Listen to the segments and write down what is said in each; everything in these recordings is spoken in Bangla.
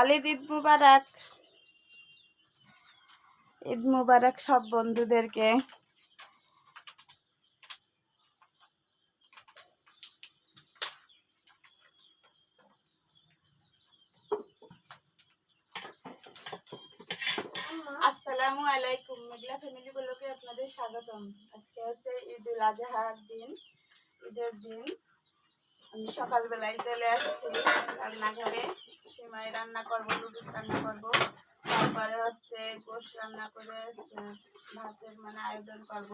অলিদ ঈদ মুবারক। ঈদ মুবারক সব বন্ধুদেরকে। আসসালামু আলাইকুম, মেঘলা ফ্যামিলি বলোকে আপনাদের স্বাগতম। আজকে হচ্ছে ঈদ উল আজহার দিন, ঈদের দিন। আমি সকালবেলায় চলে আসছি রান্নাঘরে। সিমাই রান্না করব লুডুস রান্না করব। তারপরে হচ্ছে গোশ রান্না করে ভাতের মানে আয়োজন করব।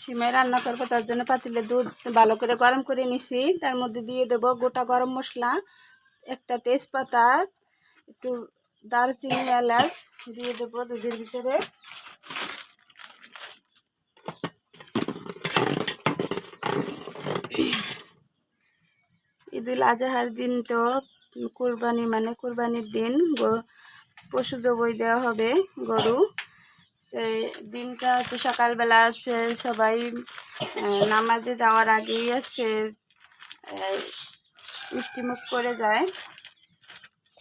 সিমাই রান্না করব, তার জন্য পাতিলে দুধ ভালো করে গরম করে নিছি। তার মধ্যে দিয়ে দেবো গোটা গরম মশলা। একটা তেজপাতা, একটু দারচিনি, এলাচ দিয়ে দেবো দুধের ভিতরে। ঈদুল আজহার দিন তো কুরবানি মানে কুরবানির দিন পশু জবই দেওয়া হবে গরু। সেই দিনটা হচ্ছে সকালবেলা হচ্ছে সবাই নামাজে যাওয়ার আগেই হচ্ছে মিষ্টিমুখ করে যায়,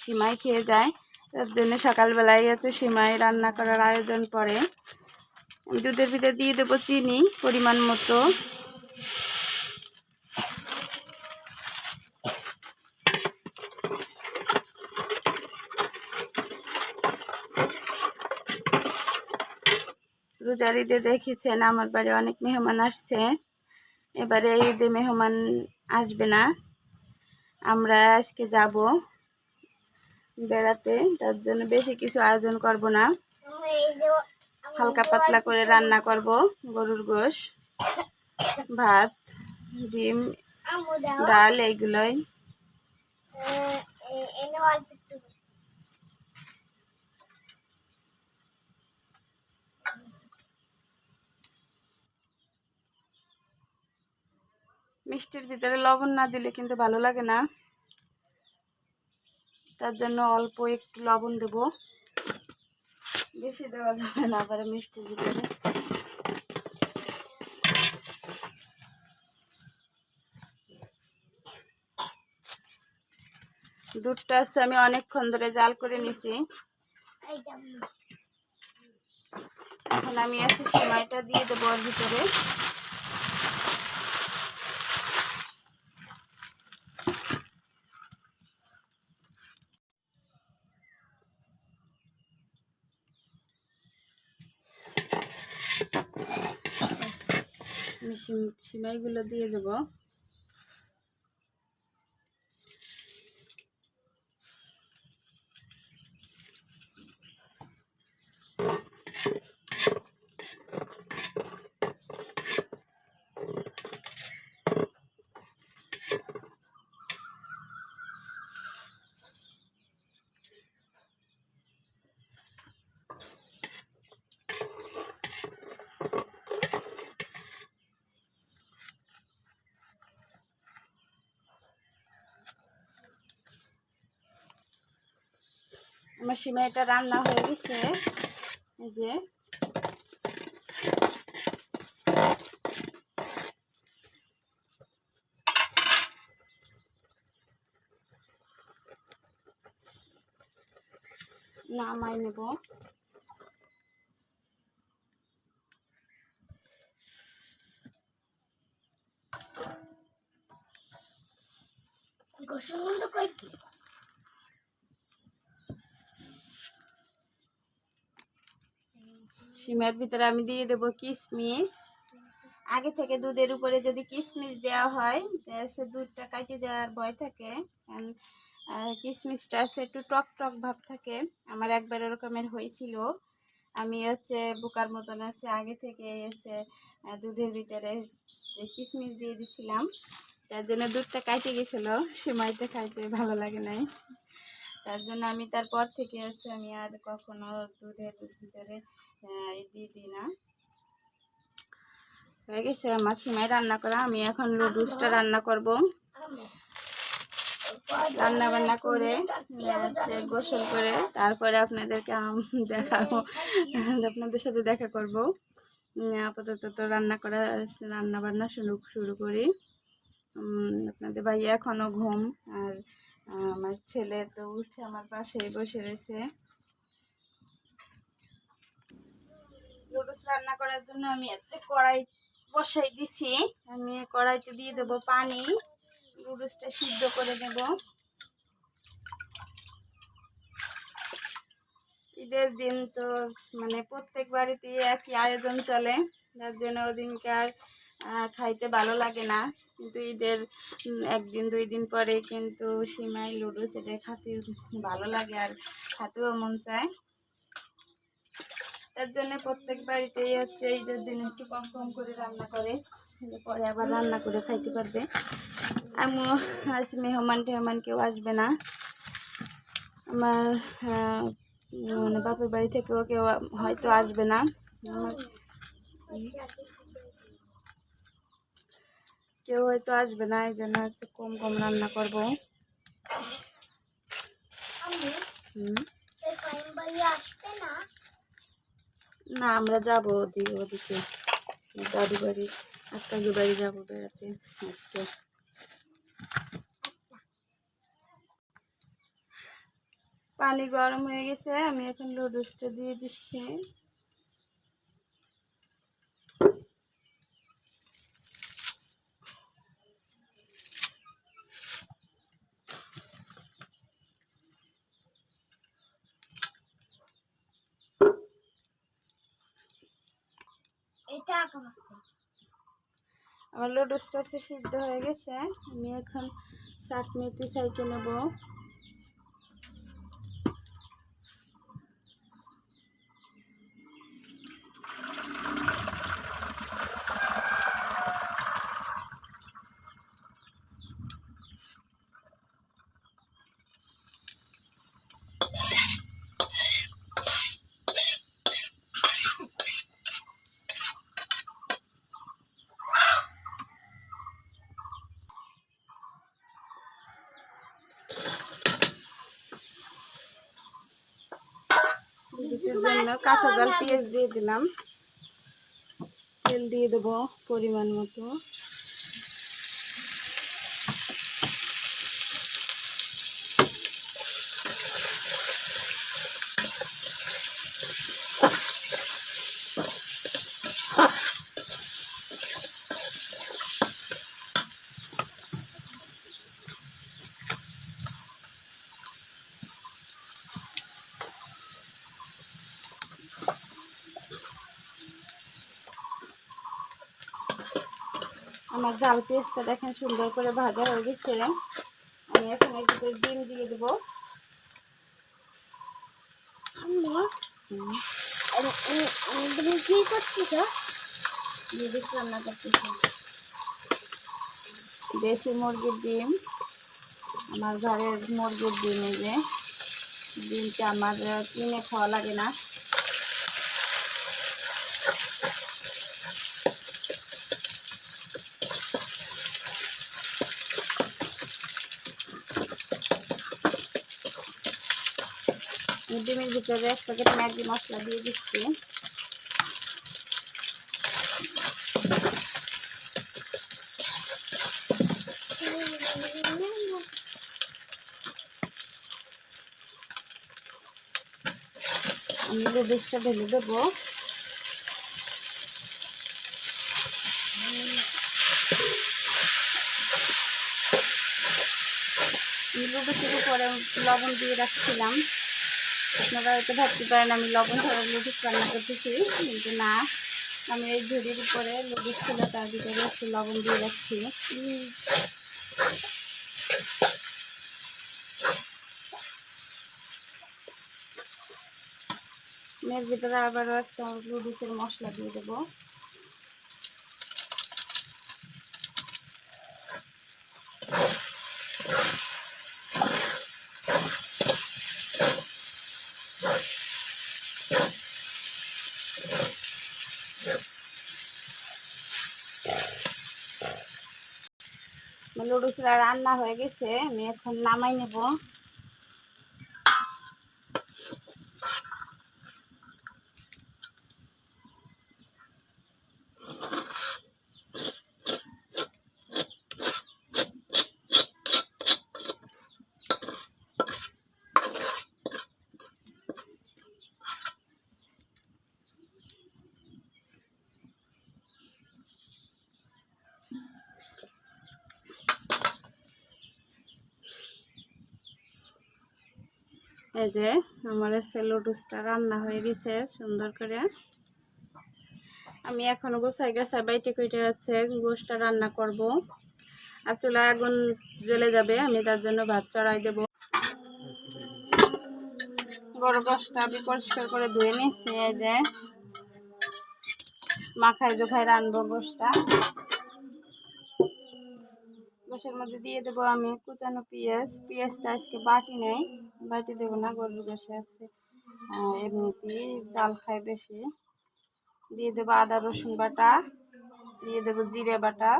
সিমাই খেয়ে যায়। তার জন্য সকালবেলায় হচ্ছে সিমাই রান্না করার আয়োজন পরে দুধের ভিতরে দিয়ে দেবো চিনি পরিমাণ মতো। রোজার ঈদে দেখেছেন, আমার বাড়ি অনেক মেহমান আসছে। এবারে ঈদে মেহমান আসবে না। আমরা আজকে যাব বেড়াতে। তার জন্য বেশি কিছু আয়োজন করব না। হালকা পাতলা করে রান্না করব, গরুর গোশ, ভাত, ডিম, ডাল এইগুলোই। মিষ্টির ভিতরে লবণ না দিলে কিন্তু ভালো লাগে না। তার জন্য অল্প একটু লবণ দেব। বেশি দেওয়া যাবে না, আবার মিষ্টি ভিতরে দুধটা হচ্ছে আমি অনেকক্ষণ ধরে জাল করে নিছি। এখন আমি আছে সময়টা দিয়ে দেবো ভিতরে। সিমাইগুলো দিয়ে দেবো। আমার সিমাইটা রান্না হয়ে গেছে। এই যে। নামাই নেব। সিমের ভিতরে আমি দিয়ে দেবো কিশমিশ আগে থেকে দুধের উপরে যদি কিশমিশ দেওয়া হয় সে দুধটা কাটে যাওয়ার ভয় থাকে। কারণ আছে একটু টক টক ভাব থাকে। আমার একবার ওরকমের হয়েছিল। আমি হচ্ছে বোকার মতন হচ্ছে আগে থেকে হচ্ছে দুধের ভিতরে যে কিশমিশ দিয়ে দিছিলাম, তার জন্য দুধটা কাটে গেছিল। সিমাইটা খাইতে ভালো লাগে নাই। তার জন্য আমি তারপর থেকে হচ্ছে আমি আর কখনো দুধের ভিতরে দিই না। হয়ে গেছে, আমার সিমাই রান্না করা। আমি এখন লুডুসটা রান্না করব। রান্না বান্না করে গোসল করে, তারপরে আপনাদেরকে দেখাবো। আপনাদের সাথে দেখা করব। আপাতত তো রান্না করা, রান্না বান্না শুরু শুরু করি। আপনাদের ভাইয়া এখনও ঘুম, আর আমার ছেলে তো উঠে আমার পাশে বসে রয়েছে। নুডলস রান্না করার জন্য আমি হচ্ছে কড়াই বসাই দিছি। আমি কড়াইতে দিয়ে দেব পানি। নুডলসটা সিদ্ধ করে দেব ঈদের দিন তো মানে প্রত্যেক বাড়িতে একই আয়োজন চলে। যার জন্য ওদিনকার খাইতে ভালো লাগে না। কিন্তু ঈদের একদিন, দুই দিন পরে কিন্তু সিমাই লুডুস এটা খাতে ভালো লাগে আর খাতেও মন চায়। তার জন্য প্রত্যেক বাড়িতেই হচ্ছে ঈদের দিন একটু কম কম করে রান্না করে। পরে আবার রান্না করে খাইতে পারবে। আমি আজ মেহমান টেহমান কেউ আসবে না। আমার মানে বাপের বাড়ি থেকেও কেউ হয়তো আসবে না। কেউ হয়তো আসবে না, এই জন্য হচ্ছে কম কম রান্না করব। হুম। না, আমরা যাব ওদিকে ওদিকে। দাদু বাড়ি আত্মাজু বাড়ি যাব বেড়াতে আজকে পানি গরম হয়ে গেছে, আমি এখন লুডুসটা দিয়ে দিচ্ছি। আমার লুডুসটা সে সিদ্ধ হয়ে গেছে। আমি এখন চাটনিতে সাইকে নেব। লুডুসের জন্য কাঁচা জাল পেঁয়াজ দিয়ে দিলাম। তেল দিয়ে দেবো পরিমাণ মতো। জাল পেঁয়াজটা দেখেন সুন্দর করে ভাজা হয়ে গেছে। আমি এখন এর ভিতরে ডিম দিয়ে দেবো। তুমি কি করছিস নুডলস রান্না করতেছি। দেশি মুরগির ডিম, আমার ঘরের মুরগির ডিম এই যে। ডিমটা আমার কিনে খাওয়া লাগে না এই ডিমের ভিতরে এক প্যাকেট ম্যাগি মশলা দিয়ে দিচ্ছি। আমি নুডলসটা ঢেলে দেবো। নুডলসের উপরে লবণ দিয়ে রাখছিলাম। আপনারা হয়তো ভাবতে পারেন, আমি লবণ ছাড়া লুডুস রান্না করতেছি, কিন্তু না। আমি এই ঝুড়ির উপরে লুডিস ছিল তার ভিতরে একটু লবণ দিয়ে রাখছি। এর ভিতরে আবারও একটা লুডিসের মশলা দিয়ে দেবো। লুডুসরা রান্না হয়ে গেছে আমি এখন নামাই নেব। এই যে আমার লুডুসটা রান্না হয়ে গেছে, সুন্দর করে। আমি এখন গোসাই গেছে বাইটে কইটে আছে গোসটা রান্না করব। আর চুলায় আগুন জ্বলে যাবে, আমি তার জন্য ভাত চড়াই দেব। বড় গোসটা আমি পরিষ্কার করে ধুয়ে নিচ্ছি, এই যে। মাখায় জোখায় রানবো গোসটা গোসের মধ্যে দিয়ে দেবো আমি কুচানো পেঁয়াজ। পেঁয়াজটা আজকে বাটি নেই, বাটি দেবো না, গরুর গোসে আছে। এমনিতেই জাল খায় বেশি। দিয়ে দেবো আদা, রসুন বাটা, দিয়ে দেবো জিরে বাটা।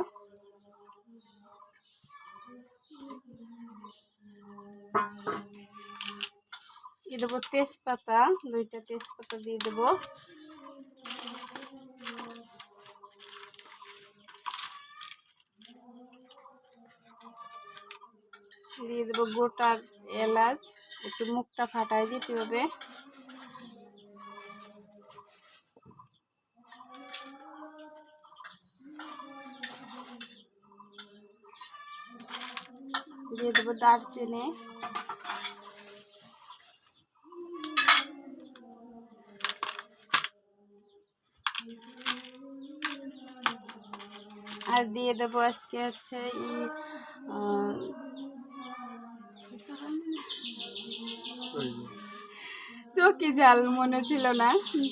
দিয়ে দেবো তেজপাতা, দুইটা তেজপাতা দিয়ে দেবো। দিয়ে দেবো গোটা এলাচ। একটু মুখটা ফাটাই দিতে হবে। দিয়ে দেবো দারচিনি। আর দিয়ে দেবো আজকে হচ্ছে চকি জাল মনে ছিল না।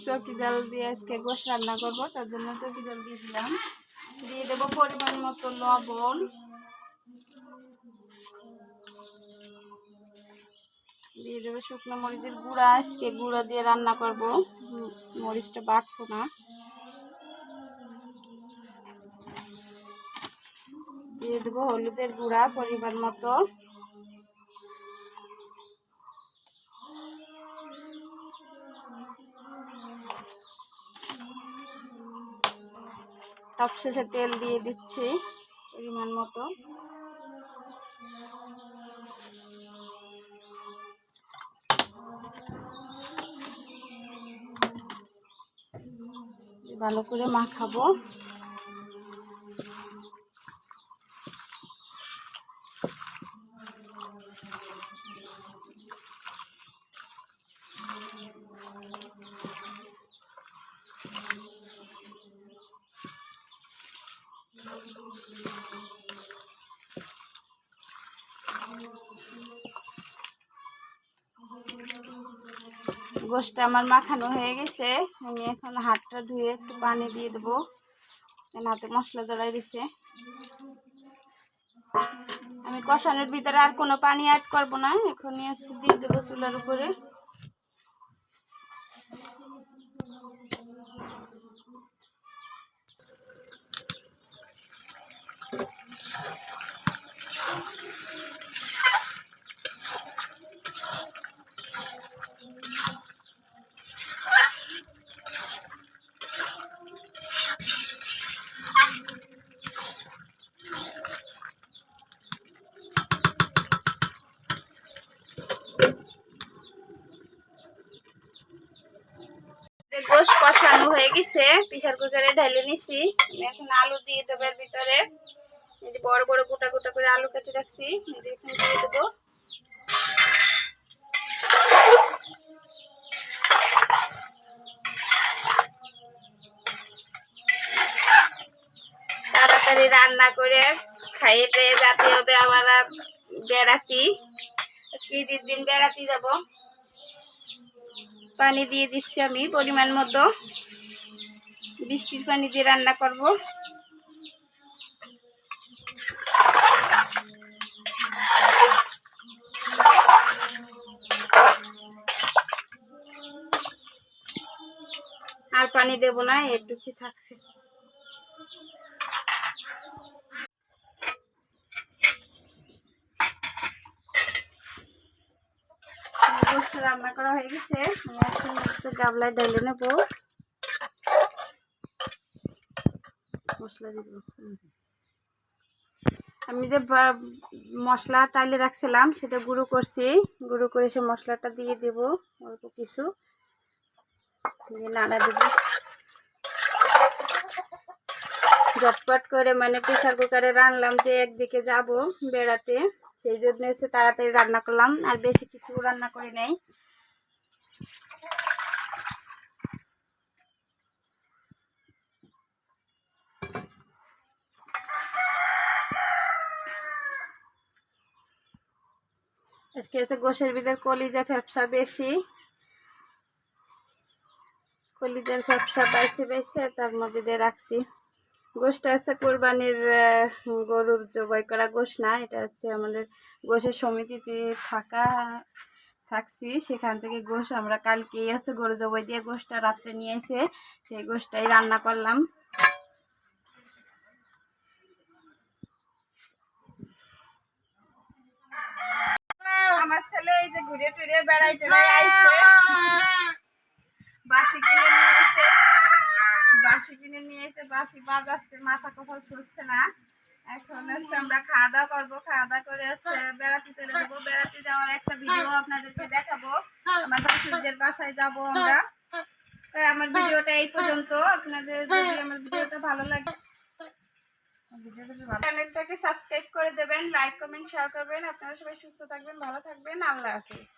চকি জাল দিয়ে আজকে গোশ রান্না করব, তার জন্য চকি জাল দিয়েছিলাম দিয়ে দেবো পরিমাণ মতো লবণ। দিয়ে দেবো শুকনো মরিচের গুঁড়া, আজকে গুঁড়া দিয়ে রান্না করব। মরিচটা বাটবো না। দিয়ে দেবো হলুদের গুঁড়া পরিমাণ মতো। সবশেষে তেল দিয়ে দিচ্ছি পরিমাণ মতো। ভালো করে মাখাবো। গোষ্ঠটা আমার মাখানো হয়ে গেছে। আমি এখন হাতটা ধুয়ে একটু পানি দিয়ে দেবো। হাতে মশলা জ্বালাই দিছে। আমি কষানোর ভিতরে আর কোনো পানি অ্যাড করব না। এখনই দিয়ে দেবো চুলার উপরে গোশ কষানো হয়ে গেছে প্রেশার কুকারে ঢেলে নিছি। এখন আলু দিয়ে দেবো এর ভিতরে। এই যে বড় বড় গোটা গোটা করে আলু কেটে রাখছি, এই যে এখানে দিয়ে দেবো। তাড়াতাড়ি রান্না করে খাইয়ে যেতে হবে আবার বেড়াতি। আজকে ঈদের দিন বেড়াতে যাব পানি দিয়ে দিচ্ছি আমি পরিমাণ মতো। বৃষ্টির পানি দিয়ে রান্না করব। আর পানি দেব না এটুকু থাকছে। রান্না করা হয়ে গেছে। গাবলায় ডালে নেব। মশলা দিব। আমি যে মশলা টাইলে রাখছিলাম, সেটা গুঁড়ো করছি। গুঁড়ো করে সে মশলাটা দিয়ে দেব, অল্প কিছু। দিয়ে নাড়া দেব। ঝটপট করে মানে প্রেশার কুকারে রান্নাম যে একদিকে যাব বেড়াতে। সেই জন্য এসে তাড়াতাড়ি রান্না করলাম, আর বেশি কিছু রান্না করি নাই। আজকে হচ্ছে গোসের ভিতর কলিজা ফ্যাপসা বেশি। কলিজার ফ্যাপসা বাইছে বাইছে, তার মধ্যে রাখছি। গোশটা হচ্ছে কোরবানির গরুর জবাই করা গোশ না, এটা হচ্ছে আমাদের গোশের সমিতিতে থাকা, থাকছি। সেখান থেকে গোশ আমরা কালকেই হচ্ছে গরু জবাই দিয়ে গোশটা রাত্রে নিয়ে এসে সেই গোশটাই রান্না করলাম। মাথা কোথাও ছুটছে না। এখন হচ্ছে আমরা খাওয়া দাওয়া করব, খাওয়া দাওয়া করে হচ্ছে বেড়াতে চলে যাব। বেড়াতে যাওয়ার একটা ভিডিও আপনাদেরকে দেখাবো। আমার ভাসুরদের বাসায় যাব আমরা। আমার ভিডিওটা এই পর্যন্ত। আপনাদের যদি আমার ভিডিওটা ভালো লাগে চ্যানেলটাকে সাবস্ক্রাইব করে দেবেন লাইক কমেন্ট শেয়ার করবেন। আপনারা সবাই সুস্থ থাকবেন, ভালো থাকবেন। আল্লাহ হাফিজ।